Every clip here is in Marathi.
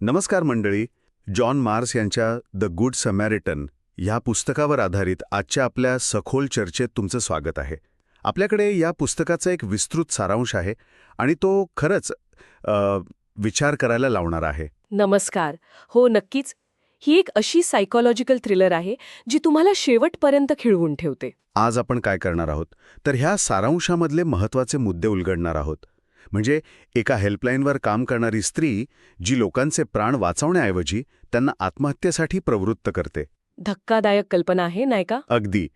नमस्कार मंडळी जॉन मार्स यांच्या द गुड समॅरिटन ह्या पुस्तकावर आधारित आजच्या आपल्या सखोल चर्चेत तुमचं स्वागत आहे. आपल्याकडे या पुस्तकाचा एक विस्तृत सारांश आहे आणि तो खरंच विचार करायला लावणार आहे. नमस्कार. हो नक्कीच. ही एक अशी सायकोलॉजिकल थ्रिलर आहे जी तुम्हाला शेवटपर्यंत खिळवून ठेवते. आज आपण काय करणार आहोत? तर ह्या सारांशामधले महत्त्वाचे मुद्दे उलगडणार आहोत. म्हणजे एका हेल्पलाईनवर काम करणारी स्त्री जी लोकांचे प्राण वाचवण्याऐवजी त्यांना आत्महत्येसाठी प्रवृत्त करते. धक्कादायक कल्पना आहे नाही का? अगदी.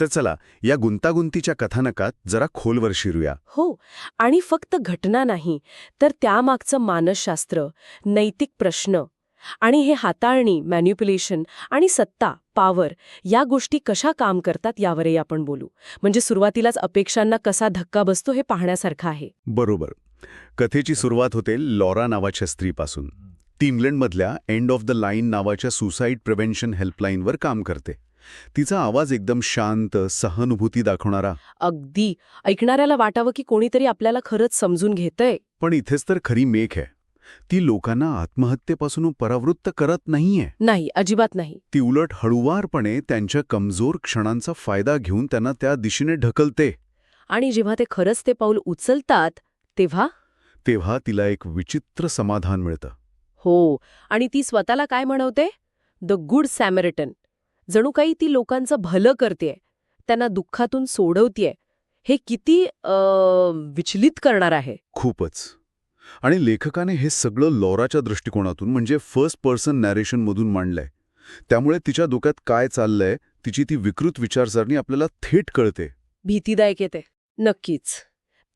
तर चला या गुंतागुंतीच्या कथानकात जरा खोलवर शिरूया. हो आणि फक्त घटना नाही तर त्यामागचं मानसशास्त्र नैतिक प्रश्न आणि हे हाताळणी मॅन्युप्युलेशन आणि सत्ता पॉवर या गोष्टी कशा काम करतात यावरही आपण बोलू. म्हणजे सुरुवातीलाच अपेक्षांना कसा धक्का बसतो हे पाहण्यासारखं आहे. बरोबर. कथेची सुरुवात होते लॉरा नावाच्या स्त्रीपासून. ती इंग्लंडमधल्या एंड ऑफ द लाईन नावाच्या सुसाईड प्रिव्हेन्शन हेल्पलाईनवर काम करते. तिचा आवाज एकदम शांत सहानुभूती दाखवणारा. अगदी. ऐकणाऱ्याला वाटावं की कोणीतरी आपल्याला खरंच समजून घेतंय. पण इथेच तर खरी मेख आहे. ती लोकांना आत्महत्येपासून परावृत्त करत नाहीये. नाही अजिबात नाही. ती उलट हळुवारपणे त्यांच्या कमजोर क्षणांचा फायदा घेऊन त्यांना त्या दिशेने ढकलते. आणि जेव्हा ते खरंच ते पाऊल उचलतात तेव्हा? तेव्हा तिला एक विचित्र समाधान मिळतं. हो आणि ती स्वतःला काय म्हणवते? The good सॅमेरिटन. जणू काही ती लोकांचं भलं करतेय त्यांना दुःखातून सोडवतीये हे किती अं, विचलित करणार आहे. खूपच. आणि लेखकाने हे सगळं लॉराच्या दृष्टिकोनातून म्हणजे फर्स्ट पर्सन नॅरेशनमधून मांडलंय. त्यामुळे तिच्या डोक्यात काय चाललंय तिची ती विकृत विचारसरणी आपल्याला थेट कळते. भीतीदायक येते. नक्कीच.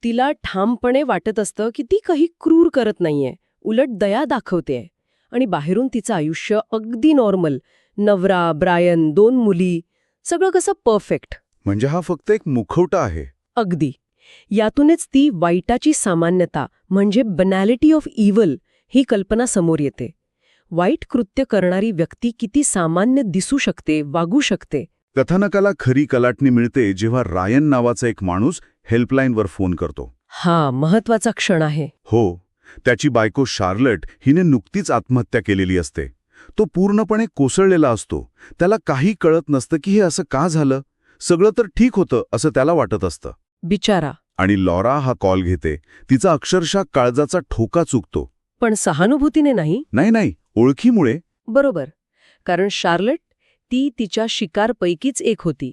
तिला ठामपणे वाटत असतं की ती काही क्रूर करत नाहीये. उलट दया दाखवतेय. आणि बाहेरून तिचं आयुष्य अगदी नॉर्मल नवरा ब्रायन दोन मुली सगळं कसं परफेक्ट म्हणजे हा फक्त एक मुखवटा आहे. अगदी. यातूनच ती वाईटाची सामान्यता म्हणजे बनॅलिटी ऑफ इव्हल ही कल्पना समोर येते. वाईट कृत्य करणारी व्यक्ती किती सामान्य दिसू शकते वागू शकते. कथानकाला खरी कलाटणी मिळते जेव्हा रायन नावाचा एक माणूस हेल्पलाईनवर फोन करतो. हा महत्त्वाचा क्षण आहे. हो त्याची बायको शार्लट हिने नुकतीच आत्महत्या केलेली असते. तो पूर्णपणे कोसळलेला असतो. त्याला काही कळत नसतं की हे असं का झालं? सगळं तर ठीक होतं असं त्याला वाटत असतं. बिचारा. आणि लॉरा हा कॉल घेते. तिचा अक्षरशः काळजाचा ठोका चुकतो. पण सहानुभूतीने नाही? नाही नाही. ओळखीमुळे. बरोबर. कारण शार्लट ती तिच्या शिकारपैकीच एक होती.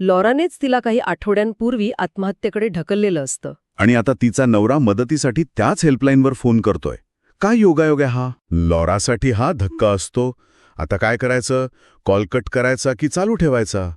लॉरानेच तिला काही आठवड्यांपूर्वी आत्महत्येकडे ढकललेलं असतं. आणि आता तिचा नवरा मदतीसाठी त्याच हेल्पलाईनवर फोन करतोय. काय योगायोग आहे हा? लॉरासाठी हा धक्का असतो. आता काय करायचं? कॉल कट करायचा की चालू ठेवायचा?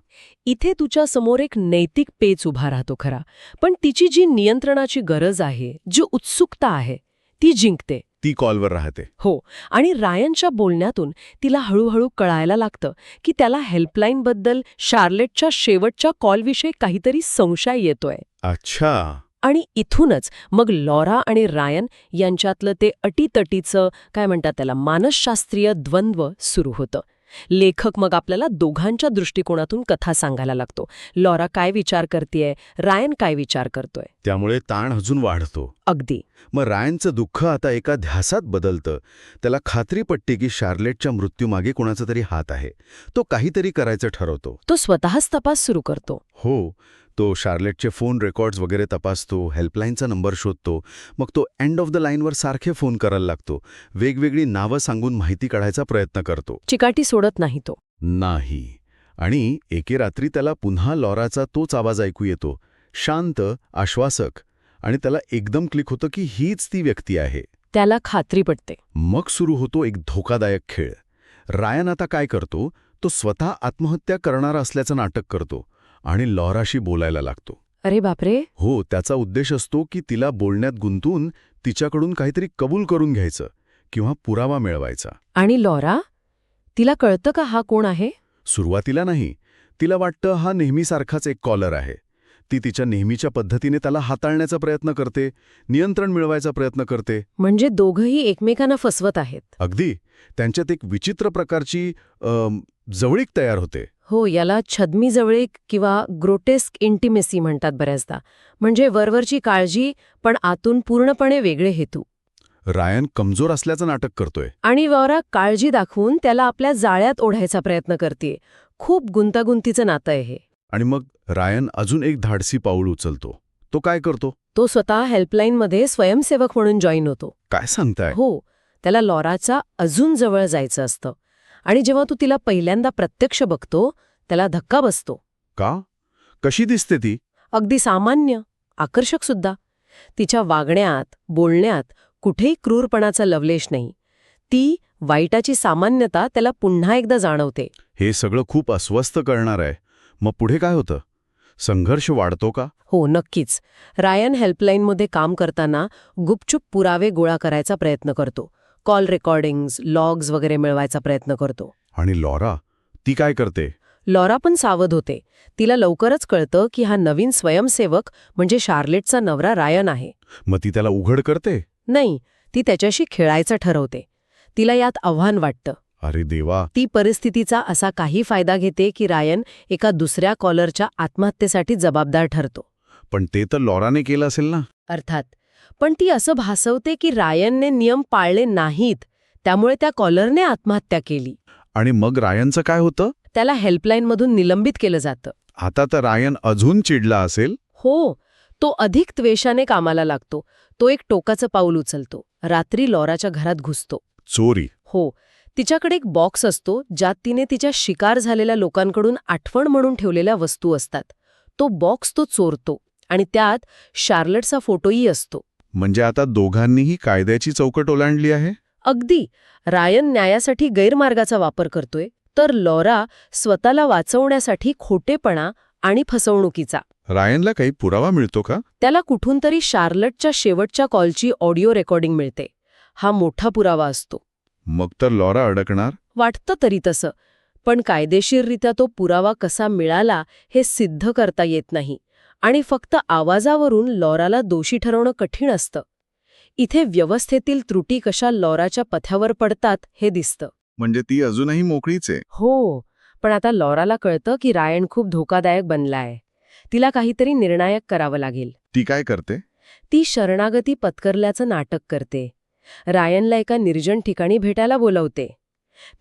इथे तुझ्या समोर एक नैतिक पेच उभा राहतो खरा. पण तिची जी नियंत्रणाची गरज आहे जी उत्सुकता आहे ती जिंकते. ती कॉलवर राहते. हो. आणि रायनच्या बोलण्यातून तिला हळूहळू कळायला लागतं की त्याला हेल्पलाईनबद्दल शार्लेटच्या शेवटच्या कॉलविषयी काहीतरी संशय येतोय. अच्छा. आणि इथूनच मग लॉरा आणि रायन यांच्यातलं ते अटीतटीचं काय म्हणतात त्याला मानसशास्त्रीय द्वंद्व सुरू होतं. लेखक मग आपल्याला दोघांच्या दृष्टिकोनातून कथा सांगायला लागतो. लॉरा काय विचार करतेय? रायन काय विचार करतोय? त्यामुळे ताण अजून वाढतो. अगदी. मग रायनचं दुःख आता एका ध्यासात बदलतं. त्याला खात्री पटते की शार्लेटच्या मृत्यूमागे कोणाचा तरी हात आहे. तो काहीतरी करायचं ठरवतो. तो स्वतःच तपास सुरू करतो. हो. तो शार्लेटचे फोन रेकॉर्ड्स वगैरे तपासतो हेल्पलाईनचा नंबर शोधतो मग तो एंड ऑफ द लाईनवर सारखे फोन करायला लागतो. वेगवेगळी नावं सांगून माहिती काढायचा प्रयत्न करतो. चिकाटी सोडत नाही तो. नाही. आणि एके रात्री त्याला पुन्हा लॉराचा तोच आवाज ऐकू येतो. शांत आश्वासक आणि त्याला एकदम क्लिक होतं की हीच ती व्यक्ती आहे. त्याला खात्री पटते मग सुरू होतो एक धोकादायक खेळ. रायन आता काय करतो? तो स्वतः आत्महत्या करणारा असल्याचं नाटक करतो. आणि लॉराशी बोलायला लागतो. अरे बापरे! हो त्याचा उद्देश असतो की तिला बोलण्यात गुंतून तिच्याकडून काहीतरी कबूल करून घ्यायचं किंवा पुरावा मिळवायचा. आणि लॉरा? तिला कळतं का हा कोण आहे? सुरुवातीला नाही. तिला वाटतं हा नेहमीसारखाच एक कॉलर आहे. ती तिच्या नेहमीच्या पद्धतीने त्याला हाताळण्याचा प्रयत्न करते नियंत्रण मिळवायचा प्रयत्न करते. म्हणजे दोघंही एकमेकांना फसवत आहेत. अगदी. त्यांच्यात एक विचित्र प्रकारची जवळीक तयार होते. हो याला छद्मी जवळीक किंवा ग्रोटेस्क इंटिमेसी म्हणतात बऱ्याचदा. म्हणजे वरवरची काळजी पण आतून पूर्णपणे वेगळे हेतू. रायन कमजोर असल्याचं नाटक करतोय. आणि लॉरा काळजी दाखवून त्याला आपल्या जाळ्यात ओढायचा प्रयत्न करते खूप गुंतागुंतीचं नातं आहे हे. आणि मग रायन अजून एक धाडसी पाऊल उचलतो. तो काय करतो? तो स्वतः हेल्पलाईनमध्ये स्वयंसेवक म्हणून जॉईन होतो. काय सांगताय? हो त्याला लॉराचा अजून जवळ जायचं असतं. आणि जेव्हा तू तिला पहिल्यांदा प्रत्यक्ष बघतो त्याला धक्का बसतो. का? कशी दिसते ती? अगदी सामान्य आकर्षक सुद्धा. तिच्या वागण्यात बोलण्यात कुठेही क्रूरपणाचा लवलेश नाही. ती वाईटाची सामान्यता त्याला पुन्हा एकदा जाणवते. हे सगळं खूप अस्वस्थ करणार आहे. मग पुढे काय होतं? संघर्ष वाढतो का? हो नक्कीच. रायन हेल्पलाईनमध्ये काम करताना गुपचूप पुरावे गोळा करायचा प्रयत्न करतो. कॉल रेकॉर्डिंग्ज लॉग्स वगैरे मिळवायचा प्रयत्न करतो. आणि लॉरा? ती काय करते? लॉरा पण सावध होते. तिला लवकरच कळतं की हा नवीन स्वयंसेवक म्हणजे शार्लेटचा नवरा रायन आहे. मग ती त्याला उघड करते? नाही ती त्याच्याशी खेळायचं ठरवते. तिला यात आव्हान वाटतं. अरे देवा. ती परिस्थितीचा असा काही फायदा घेते की रायन एका दुसऱ्या कॉलरच्या आत्महत्येसाठी जबाबदार ठरतो. पण ते तर लॉराने केलं असेल ना? अर्थात पण ती असं भासवते की रायनने नियम पाळले नाहीत त्यामुळे त्या कॉलरने आत्महत्या केली. आणि मग रायनचं काय होतं? त्याला हेल्पलाईनमधून निलंबित केलं जातं. आता तर रायन अजून चिडला असेल? हो तो अधिक त्वेषाने कामाला लागतो. तो एक टोकाचं पाऊल उचलतो. रात्री लॉराच्या घरात घुसतो. चोरी. हो तिच्याकडे एक बॉक्स असतो ज्यात तिने तिच्या शिकार झालेल्या लोकांकडून आठवण म्हणून ठेवलेल्या वस्तू असतात. तो बॉक्स तो चोरतो आणि त्यात शार्लटचा फोटोही असतो. म्हणजे आता दोघांनीही कायद्याची चौकट ओलांडली आहे? अगदी. रायन न्यायासाठी गैरमार्गाचा वापर करतोय तर लॉरा स्वतःला वाचवण्यासाठी खोटेपणा आणि फसवणुकीचा. रायनला काही पुरावा मिळतो का? त्याला कुठून तरी शार्लटच्या शेवटच्या कॉलची ऑडिओ रेकॉर्डिंग मिळते. हा मोठा पुरावा असतो. मग तर लॉरा अडकणार? वाटतं तरी तसं पण कायदेशीररित्या तो पुरावा कसा मिळाला हे सिद्ध करता येत नाही. आणि फक्त आवाजावरून लॉराला दोषी ठरवणं कठीण असतं. इथे व्यवस्थेतील त्रुटी कशा लॉराच्या पथ्यावर पडतात हे दिसतं. म्हणजे ती अजूनही मोकळीच आहे? हो पण आता लॉराला कळतं की रायन खूप धोकादायक बनलाय. तिला काहीतरी निर्णायक करावं लागेल. ती काय करते? ती शरणागती पत्करल्याचं नाटक करते. रायनला एका निर्जन ठिकाणी भेटायला बोलवते.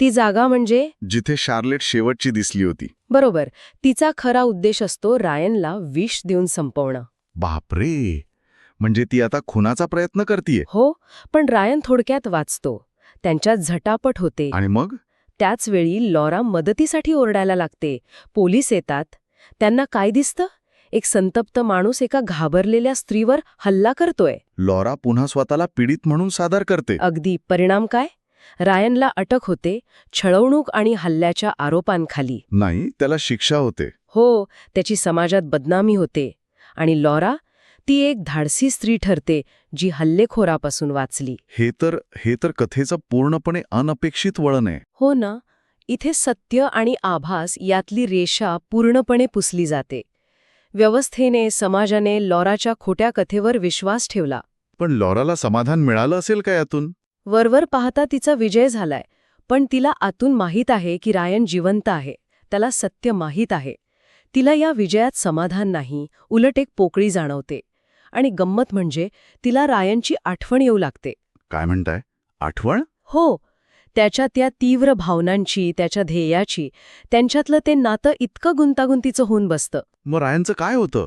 ती जागा म्हणजे? जिथे शार्लेट शेवटची दिसली होती. बरोबर. तिचा खरा उद्देश असतो रायनला विष देऊन संपवणं. बापरे! म्हणजे ती आता खुनाचा प्रयत्न करतीये. हो पण रायन थोडक्यात वाचतो. त्यांच्यात झटापट होते. आणि मग? त्याच वेळी लॉरा मदतीसाठी ओरडायला लागते. पोलीस येतात. त्यांना काय दिसतं? एक संतप्त माणूस एका घाबरलेल्या स्त्रीवर हल्ला करतोय. लॉरा पुन्हा स्वतःला पीडित म्हणून सादर करते. अगदी. परिणाम काय? रायनला अटक होते छळवणूक आणि हल्ल्याच्या आरोपांखाली. नाही त्याला शिक्षा होते. हो त्याची समाजात बदनामी होते. आणि लॉरा ती एक धाडसी स्त्री ठरते जी हल्लेखोरापासून वाचली. हे तर हे तर कथेचं पूर्णपणे अनपेक्षित वळण आहे. हो ना इथे सत्य आणि आभास यातली रेषा पूर्णपणे पुसली जाते. व्यवस्थेने समाजाने लॉराच्या खोट्या कथेवर विश्वास ठेवला. पण लॉराला समाधान मिळालं असेल का यातून? वरवर पाहता तिचा विजय झालाय पण तिला आतून माहीत आहे की रायन जिवंत आहे त्याला सत्य माहीत आहे. तिला या विजयात समाधान नाही उलट एक पोकळी जाणवते. आणि गंमत म्हणजे तिला रायनची आठवण येऊ लागते. काय म्हणताय? आठवण? हो त्याच्या त्या तीव्र भावनांची त्याच्या ध्येयाची त्यांच्यातलं ते नातं इतकं गुंतागुंतीचं होऊन बसतं. मग रायनचं काय होतं?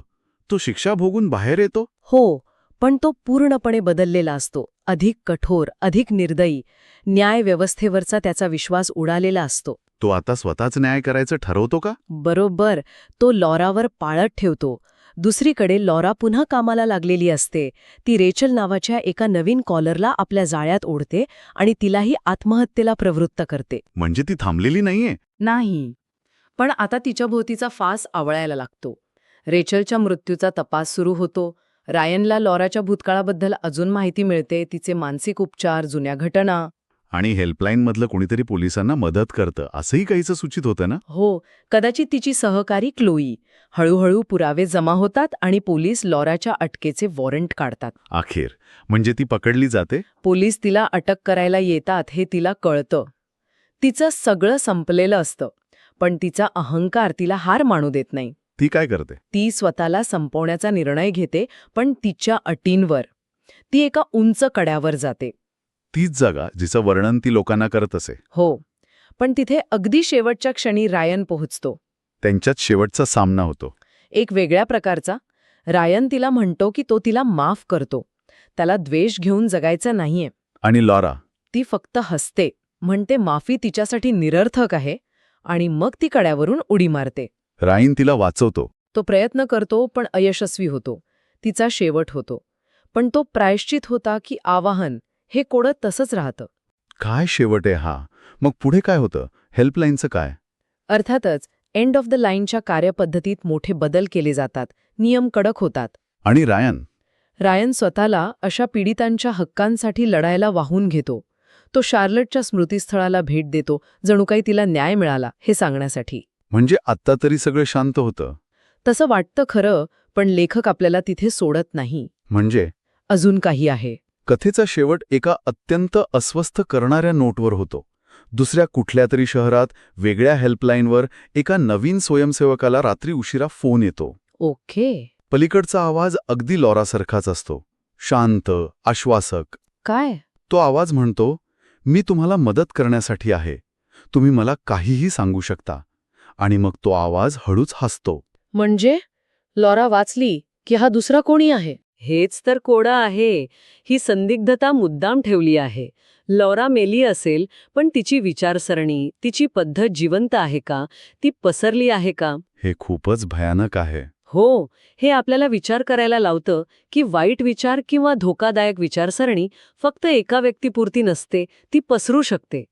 तो शिक्षा भोगून बाहेर येतो? हो पण तो पूर्णपणे बदललेला असतो. अधिक कठोर अधिक निर्दयी न्याय व्यवस्थेवरचा त्याचा विश्वास उडालेला असतो. तो आता स्वतःच न्याय करायचं ठरवतो का? बरोबर. तो लॉरावर पाळत ठेवतो. दुसरीकडे लॉरा पुन्हा कामाला लागलेली असते. ती रेचल नावाच्या एका नवीन कॉलरला आपल्या जाळ्यात ओढते आणि तिलाही आत्महत्येला प्रवृत्त करते. म्हणजे ती थांबलेली नाहीये? नाही. पण आता तिच्या भोवतीचा फास आवळायला लागतो. रेचलच्या मृत्यूचा तपास सुरू होतो. रायनला लॉराच्या भूतकाळाबद्दल अजून माहिती मिळते तिचे मानसिक उपचार जुन्या घटना. आणि हेल्पलाईनमधलं कोणीतरी पोलिसांना मदत करतं असंही काहीचं सूचित होतं ना? हो कदाचित तिची सहकारी क्लोई. हळूहळू पुरावे जमा होतात आणि पोलीस लॉराच्या अटकेचे वॉरंट काढतात. अखेर. म्हणजे ती पकडली जाते? पोलीस तिला अटक करायला येतात हे तिला कळतं. तिचं सगळं संपलेलं असतं पण तिचा अहंकार तिला हार मानू देत नाही. ती काय करते? ती स्वतःला संपवण्याचा निर्णय घेते पण तिच्या अटींवर. ती एका उंच कड्यावर जाते. तीच जागा जिचं वर्णन ती लोकांना करत असे. हो. पण तिथे अगदी शेवटच्या क्षणी रायन पोहोचतो. त्यांच्यात शेवटचा सामना होतो. एक वेगळ्या प्रकारचा. रायन तिला म्हणतो की तो तिला माफ करतो. त्याला द्वेष घेऊन जगायचं नाहीये. आणि लॉरा? ती फक्त हसते. म्हणते माफी तिच्यासाठी निरर्थक आहे. आणि मग ती कड्यावरून उडी मारते. राईन तिला वाचवतो. तो प्रयत्न करतो पण अयशस्वी होतो. तिचा शेवट होतो. पण तो प्रायश्चित होता की आवाहन हे कोडं तसंच राहतं. काय शेवट आहे हा? मग पुढे काय होतं? हेल्पलाईनचं काय? अर्थातच एंड ऑफ द लाईनच्या कार्यपद्धतीत मोठे बदल केले जातात. नियम कडक होतात. आणि रायन? रायन स्वतःला अशा पीडितांच्या हक्कांसाठी लढायला वाहून घेतो. तो शार्लटच्या स्मृतीस्थळाला भेट देतो जणू काही तिला न्याय मिळाला हे सांगण्यासाठी. म्हणजे आत्ता तरी सगळं शांत होतं. तसं वाटतं खरं पण लेखक आपल्याला तिथे सोडत नाही. म्हणजे? अजून काही आहे. कथेचा शेवट एका अत्यंत अस्वस्थ करणाऱ्या नोटवर होतो. दुसऱ्या कुठल्या तरी शहरात वेगळ्या हेल्पलाईनवर एका नवीन स्वयंसेवकाला रात्री उशिरा फोन येतो. ओके. पलीकडचा आवाज अगदी लॉरासारखाच असतो. शांत आश्वासक. काय? तो आवाज म्हणतो मी तुम्हाला मदत करण्यासाठी आहे. तुम्ही मला काहीही सांगू शकता. आणि मग तो आवाज हळूच हसतो. म्हणजे? लॉरा वाचली की हा दुसरा कोणी आहे? हेच तर कोडं आहे. ही संदिग्धता मुद्दाम ठेवली आहे. लॉरा मेली असेल पण तिची विचारसरणी तिची पद्धत जिवंत आहे का? ती पसरली आहे का? हे खूपच भयानक आहे. हो. हे आपल्याला विचार करायला लावतं की वाईट विचार किंवा धोकादायक विचारसरणी फक्त एका व्यक्तीपुरती नसते ती पसरू शकते.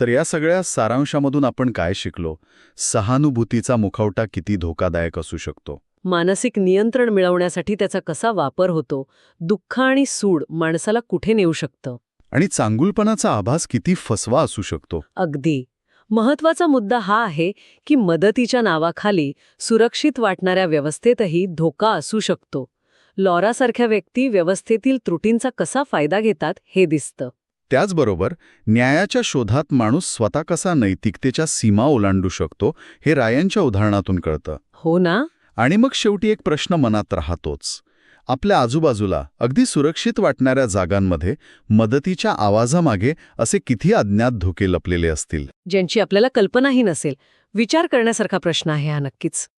तर या सगळ्या सारांशामधून आपण काय शिकलो? सहानुभूतीचा मुखवटा किती धोकादायक असू शकतो? मानसिक नियंत्रण मिळवण्यासाठी त्याचा कसा वापर होतो? दुःख आणि सूड माणसाला कुठे नेऊ शकतं? आणि चांगुलपणाचा आभास किती फसवा असू शकतो? अगदी. महत्त्वाचा मुद्दा हा आहे की मदतीच्या नावाखाली सुरक्षित वाटणाऱ्या व्यवस्थेतही धोका असू शकतो. लॉरासारख्या व्यक्ती व्यवस्थेतील त्रुटींचा कसा फायदा घेतात हे दिसतं. त्याचबरोबर न्यायाच्या शोधात माणूस स्वतः कसा नैतिकतेच्या सीमा ओलांडू शकतो हे रायांच्या उदाहरणातून कळतं. हो ना? आणि मग शेवटी एक प्रश्न मनात राहतोच. आपल्या आजूबाजूला अगदी सुरक्षित वाटणाऱ्या जागांमध्ये मदतीच्या आवाजामागे असे किती अज्ञात धोके लपलेले असतील? ज्यांची आपल्याला कल्पनाही नसेल. विचार करण्यासारखा प्रश्न आहे हा नक्कीच.